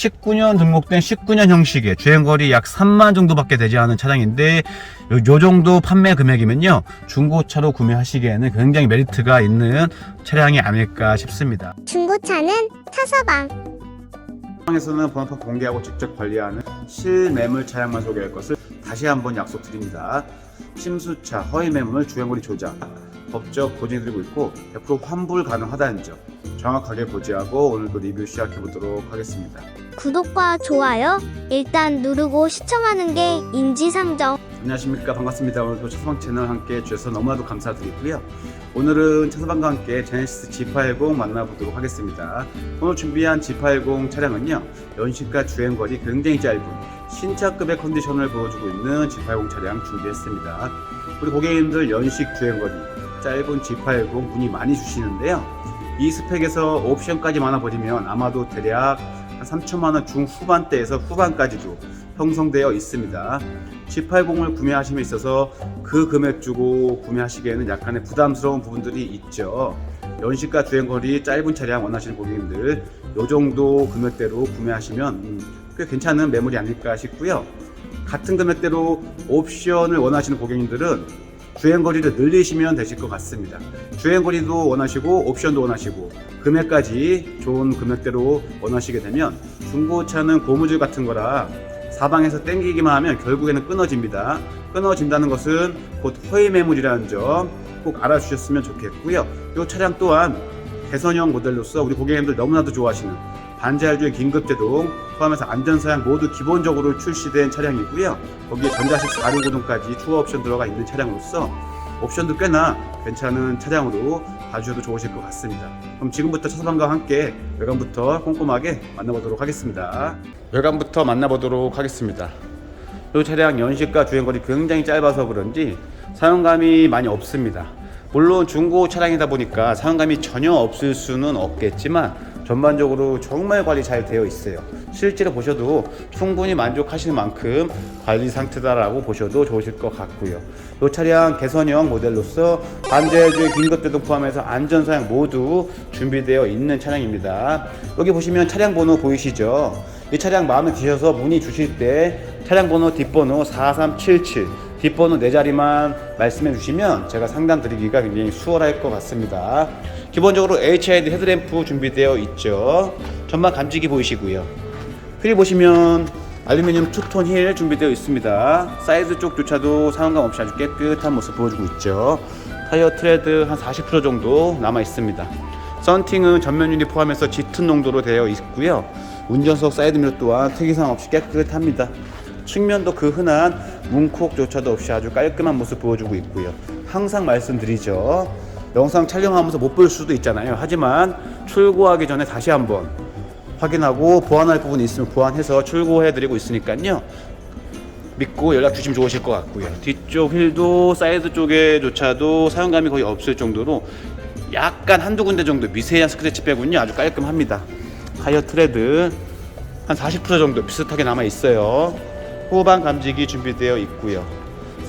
19년 등록된 19년 형식의 주행거리 약 3만 정도밖에 되지 않은 차량인데 요, 요 정도 판매 금액이면요 중고차로 구매하시기에는 굉장히 메리트가 있는 차량이 아닐까 싶습니다. 중고차는 타서방. 상에서는 번호판 공개하고 직접 관리하는 실매물 차량만 소개할 것을 다시 한번 약속드립니다. 심수차, 허위매물, 주행거리 조작, 법적 고지해드리고 있고 100% 환불 가능하다는 점 정확하게 고지하고 오늘도 리뷰 시작해보도록 하겠습니다. 구독과 좋아요 일단 누르고 시청하는 게 인지상정. 안녕하십니까 반갑습니다. 오늘도 차서방 채널 함께 해주셔서 너무나도 감사드리고요. 오늘은 차서방과 함께 제네시스 G80 만나보도록 하겠습니다. 오늘 준비한 G80 차량은요 연식과 주행거리 굉장히 짧은 신차급의 컨디션을 보여주고 있는 G80 차량 준비했습니다. 우리 고객님들 연식 주행거리 짧은 G80 문의 많이 주시는데요. 이 스펙에서 옵션까지 많아버리면 아마도 대략 한 3천만 원 중후반대에서 후반까지도 형성되어 있습니다. G80을 구매하심에 있어서 그 금액 주고 구매하시기에는 약간의 부담스러운 부분들이 있죠. 연식과 주행거리 짧은 차량 원하시는 고객님들 이 정도 금액대로 구매하시면 음, 꽤 괜찮은 매물이 아닐까 싶고요. 같은 금액대로 옵션을 원하시는 고객님들은 주행거리를 늘리시면 되실 것 같습니다. 주행거리도 원하시고 옵션도 원하시고 금액까지 좋은 금액대로 원하시게 되면 중고차는 고무줄 같은 거라 사방에서 땡기기만 하면 결국에는 끊어집니다. 끊어진다는 것은 곧 허위 매물이라는 점 꼭 알아주셨으면 좋겠고요. 이 차량 또한 개선형 모델로서 우리 고객님들 너무나도 좋아하시는 반자율주행 긴급제동 포함해서 안전사양 모두 기본적으로 출시된 차량이고요. 거기에 전자식 4륜 구동까지 추가 옵션 들어가 있는 차량으로서 옵션도 꽤나 괜찮은 차량으로 봐주셔도 좋으실 것 같습니다. 그럼 지금부터 차서방과 함께 외관부터 꼼꼼하게 만나보도록 하겠습니다. 외관부터 만나보도록 하겠습니다. 이 차량 연식과 주행거리 굉장히 짧아서 그런지 사용감이 많이 없습니다. 물론 중고 차량이다 보니까 사용감이 전혀 없을 수는 없겠지만 전반적으로 정말 관리 잘 되어 있어요. 실제로 보셔도 충분히 만족하실 만큼 관리 상태다라고 보셔도 좋으실 것 같고요. 이 차량 개선형 모델로서 반자율주행 긴급제동 포함해서 안전사양 모두 준비되어 있는 차량입니다. 여기 보시면 차량 번호 보이시죠? 이 차량 마음에 드셔서 문의 주실 때 차량 번호 뒷번호 4377 뒷번호 네 자리만 말씀해 주시면 제가 상담 드리기가 굉장히 수월할 것 같습니다. 기본적으로 HID 헤드램프 준비되어 있죠. 전방 감지기 보이시고요. 휠 보시면 알루미늄 투톤 힐 준비되어 있습니다. 사이드 쪽조차도 사용감 없이 아주 깨끗한 모습 보여주고 있죠. 타이어 트레드 한 40% 정도 남아 있습니다. 썬팅은 전면 유리 포함해서 짙은 농도로 되어 있고요. 운전석 사이드 미러 또한 특이사항 없이 깨끗합니다. 측면도 그 흔한 문콕조차도 없이 아주 깔끔한 모습 보여주고 있고요. 항상 말씀드리죠. 영상 촬영하면서 못 볼 수도 있잖아요. 하지만 출고하기 전에 다시 한번 확인하고 보완할 부분이 있으면 보완해서 출고해드리고 있으니까요. 믿고 연락 주시면 좋으실 것 같고요. 뒤쪽 휠도 사이드 쪽에조차도 사용감이 거의 없을 정도로 약간 한두 군데 정도 미세한 스크래치 빼군요. 아주 깔끔합니다. 타이어 트레드 한 40% 정도 비슷하게 남아 있어요. 후방 감지기 준비되어 있고요.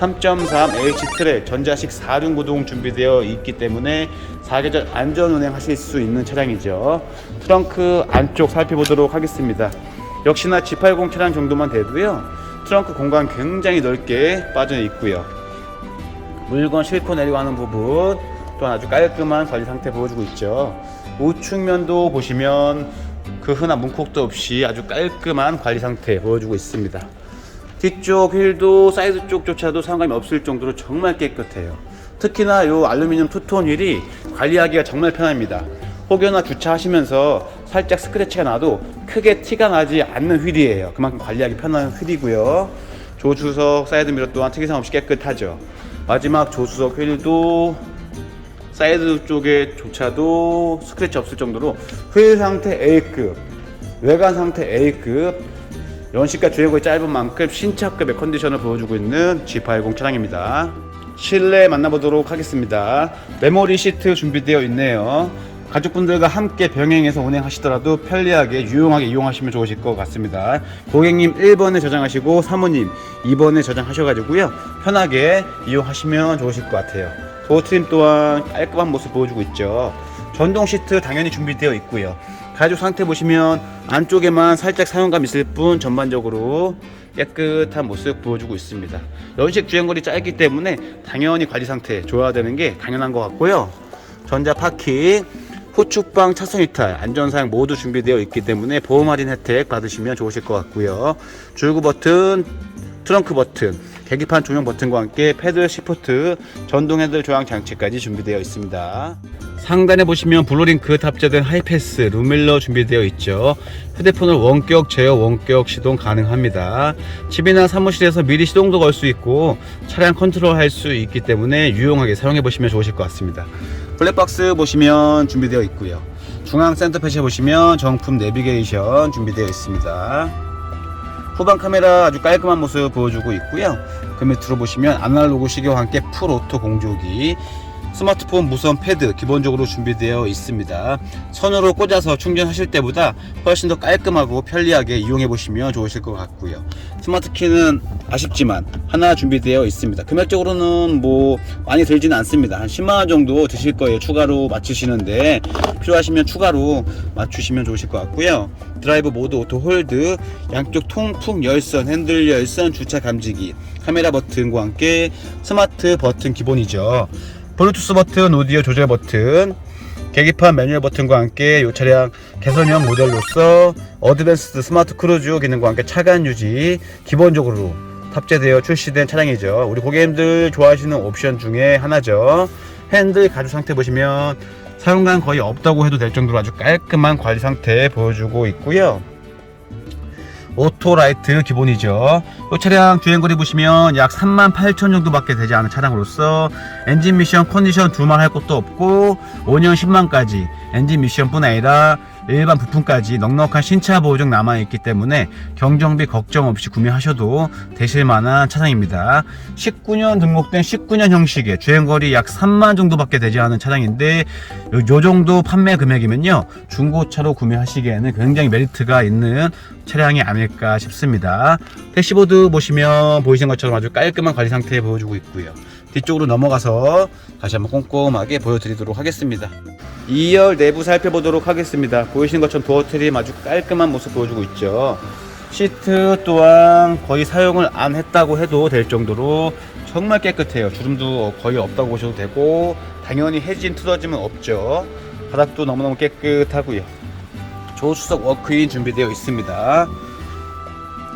3.3 H 트랙 전자식 4륜 구동 준비되어 있기 때문에 사계절 안전 운행하실 수 있는 차량이죠. 트렁크 안쪽 살펴보도록 하겠습니다. 역시나 G80 차량 정도만 돼도요. 트렁크 공간 굉장히 넓게 빠져 있고요. 물건 싣고 내려가는 부분 또한 아주 깔끔한 관리 상태 보여주고 있죠. 우측면도 보시면 그 흔한 문콕도 없이 아주 깔끔한 관리 상태 보여주고 있습니다. 뒤쪽 휠도 사이드 쪽조차도 상관이 없을 정도로 정말 깨끗해요. 특히나 이 알루미늄 투톤 휠이 관리하기가 정말 편합니다. 혹여나 주차하시면서 살짝 스크래치가 나도 크게 티가 나지 않는 휠이에요. 그만큼 관리하기 편한 휠이고요. 조수석 사이드 미러 또한 특이사항 없이 깨끗하죠. 마지막 조수석 휠도 사이드 쪽에 조차도 스크래치 없을 정도로 휠 상태 A급, 외관 상태 A급, 연식과 주행거리 짧은 만큼 신차급의 컨디션을 보여주고 있는 G80 차량입니다. 실내 만나보도록 하겠습니다. 메모리 시트 준비되어 있네요. 가족분들과 함께 병행해서 운행하시더라도 편리하게 유용하게 이용하시면 좋으실 것 같습니다. 고객님 1번에 저장하시고 사모님 2번에 저장하셔가지고요 편하게 이용하시면 좋으실 것 같아요. 도어 트림 또한 깔끔한 모습 보여주고 있죠. 전동 시트 당연히 준비되어 있고요. 가죽 상태 보시면 안쪽에만 살짝 사용감 있을 뿐 전반적으로 깨끗한 모습 보여주고 있습니다. 연식 주행거리 짧기 때문에 당연히 관리 상태 좋아야 되는 게 당연한 것 같고요. 전자 파킹, 후축방 차선 이탈, 안전사양 모두 준비되어 있기 때문에 보험 할인 혜택 받으시면 좋으실 것 같고요. 줄구 버튼, 트렁크 버튼, 계기판 조명 버튼과 함께 패드 시프트, 전동 핸들 조향 장치까지 준비되어 있습니다. 상단에 보시면 블루링크 탑재된 하이패스 룸밀러 준비되어 있죠. 휴대폰을 원격 제어, 원격 시동 가능합니다. 집이나 사무실에서 미리 시동도 걸 수 있고 차량 컨트롤 할 수 있기 때문에 유용하게 사용해 보시면 좋으실 것 같습니다. 블랙박스 보시면 준비되어 있고요. 중앙 센터 패시 보시면 정품 내비게이션 준비되어 있습니다. 후방 카메라 아주 깔끔한 모습 보여주고 있고요. 그 밑으로 보시면 아날로그 시계와 함께 풀 오토 공조기, 스마트폰 무선 패드 기본적으로 준비되어 있습니다. 선으로 꽂아서 충전하실 때보다 훨씬 더 깔끔하고 편리하게 이용해 보시면 좋으실 것 같고요. 스마트 키는 아쉽지만 하나 준비되어 있습니다. 금액적으로는 뭐 많이 들지는 않습니다. 한 10만 원 정도 드실 거예요. 추가로 맞추시는데 필요하시면 추가로 맞추시면 좋으실 것 같고요. 드라이브 모드 오토 홀드, 양쪽 통풍 열선, 핸들 열선, 주차 감지기, 카메라 버튼과 함께 스마트 버튼 기본이죠. 블루투스 버튼, 오디오 조절 버튼, 계기판 매뉴얼 버튼과 함께 이 차량 개선형 모델로서 어드밴스드 스마트 크루즈 기능과 함께 차간 유지 기본적으로 탑재되어 출시된 차량이죠. 우리 고객님들 좋아하시는 옵션 중에 하나죠. 핸들 가죽 상태 보시면 사용감 거의 없다고 해도 될 정도로 아주 깔끔한 관리 상태 보여주고 있고요. 오토라이트 기본이죠. 이 차량 주행거리 보시면 약 3만 8천 정도밖에 되지 않은 차량으로서 엔진 미션 컨디션 두말 할 것도 없고 5년 10만까지 엔진 미션뿐 아니라 일반 부품까지 넉넉한 신차 보증 남아있기 때문에 경정비 걱정 없이 구매하셔도 되실 만한 차량입니다. 19년 등록된 19년 형식의 주행거리 약 3만 정도밖에 되지 않은 차량인데 요, 요 정도 판매 금액이면요 중고차로 구매하시기에는 굉장히 메리트가 있는 차량이 아닐까 싶습니다. 대시보드 보시면 보이시는 것처럼 아주 깔끔한 관리 상태 보여주고 있고요. 뒤쪽으로 넘어가서 다시 한번 꼼꼼하게 보여드리도록 하겠습니다. 2열 내부 살펴보도록 하겠습니다. 보이시는 것처럼 도어 트림 아주 깔끔한 모습 보여주고 있죠. 시트 또한 거의 사용을 안 했다고 해도 될 정도로 정말 깨끗해요. 주름도 거의 없다고 보셔도 되고 당연히 해진 투더짐은 없죠. 바닥도 너무너무 깨끗하고요. 조수석 워크인 준비되어 있습니다.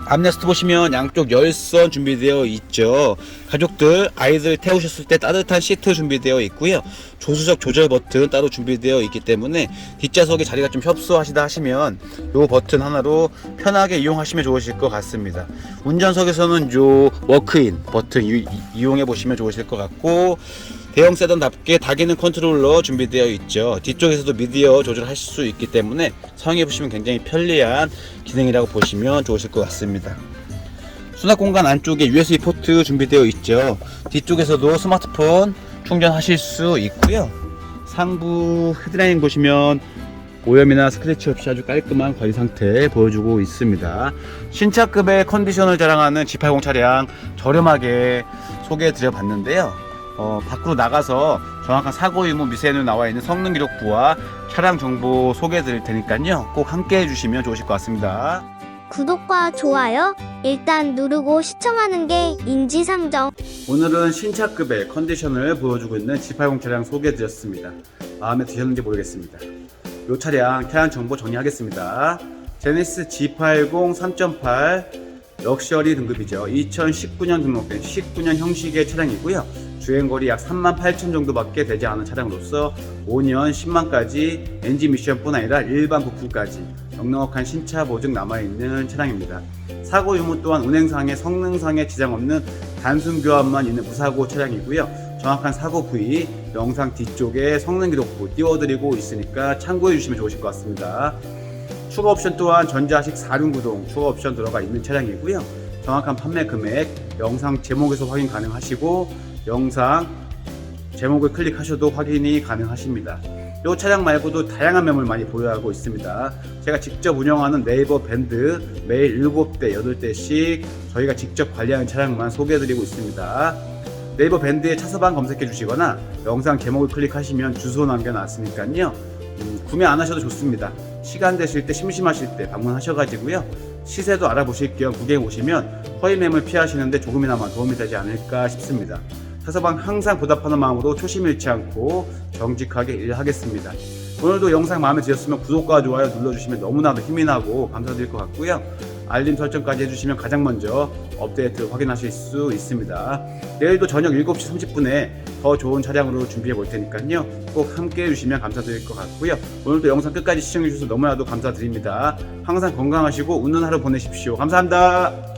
암레스트 보시면 양쪽 열선 준비되어 있죠. 가족들 아이들 태우셨을 때 따뜻한 시트 준비되어 있고요. 조수석 조절 버튼 따로 준비되어 있기 때문에 뒷좌석에 자리가 좀 협소하시다 하시면 요 버튼 하나로 편하게 이용하시면 좋으실 것 같습니다. 운전석에서는 요 워크인 버튼 이, 이용해 보시면 좋으실 것 같고 대형 세단답게 다기능 컨트롤러 준비되어 있죠. 뒤쪽에서도 미디어 조절하실 수 있기 때문에 사용해 보시면 굉장히 편리한 기능이라고 보시면 좋으실 것 같습니다. 수납 공간 안쪽에 USB 포트 준비되어 있죠. 뒤쪽에서도 스마트폰 충전하실 수 있고요. 상부 헤드라인 보시면 오염이나 스크래치 없이 아주 깔끔한 관리 상태 보여주고 있습니다. 신차급의 컨디션을 자랑하는 G80 차량 저렴하게 소개해 드려 봤는데요. 어, 밖으로 나가서 정확한 사고 유무 미세누 나와 있는 성능 기록부와 차량 정보 소개해 드릴 테니까요. 꼭 함께 해주시면 좋으실 것 같습니다. 구독과 좋아요 일단 누르고 시청하는 게 인지상정. 오늘은 신차급의 컨디션을 보여주고 있는 G80 차량 소개해 드렸습니다. 마음에 드셨는지 모르겠습니다. 이 차량 차량 정보 정리하겠습니다. 제네시스 G80 3.8 럭셔리 등급이죠. 2019년 등록된 19년 형식의 차량이고요. 주행거리 약 3만 8천 정도밖에 되지 않은 차량으로서 5년 10만까지 엔진 미션뿐 아니라 일반 부품까지 넉넉한 신차 보증 남아있는 차량입니다. 사고 유무 또한 운행상의 성능상의 지장 없는 단순 교환만 있는 무사고 차량이고요. 정확한 사고 부위 영상 뒤쪽에 성능 기록부 띄워드리고 있으니까 참고해 주시면 좋으실 것 같습니다. 추가 옵션 또한 전자식 4륜 구동 추가 옵션 들어가 있는 차량이고요. 정확한 판매 금액 영상 제목에서 확인 가능하시고 영상 제목을 클릭하셔도 확인이 가능하십니다. 이 차량 말고도 다양한 매물 많이 보유하고 있습니다. 제가 직접 운영하는 네이버 밴드 매일 7대, 8대씩 저희가 직접 관리하는 차량만 소개해드리고 있습니다. 네이버 밴드에 차서방 검색해 주시거나 영상 제목을 클릭하시면 주소 남겨놨으니까요. 음, 구매 안 하셔도 좋습니다. 시간 되실 때 심심하실 때 방문하셔가지고요 시세도 알아보실 겸 구경 오시면 허위 매물 피하시는데 조금이나마 도움이 되지 않을까 싶습니다. 차서방 항상 보답하는 마음으로 초심 잃지 않고 정직하게 일하겠습니다. 오늘도 영상 마음에 드셨으면 구독과 좋아요 눌러주시면 너무나도 힘이 나고 감사드릴 것 같고요. 알림 설정까지 해주시면 가장 먼저 업데이트 확인하실 수 있습니다. 내일도 저녁 7시 30분에 더 좋은 차량으로 준비해 볼 테니까요. 꼭 함께 해주시면 감사드릴 것 같고요. 오늘도 영상 끝까지 시청해 주셔서 너무나도 감사드립니다. 항상 건강하시고 웃는 하루 보내십시오. 감사합니다.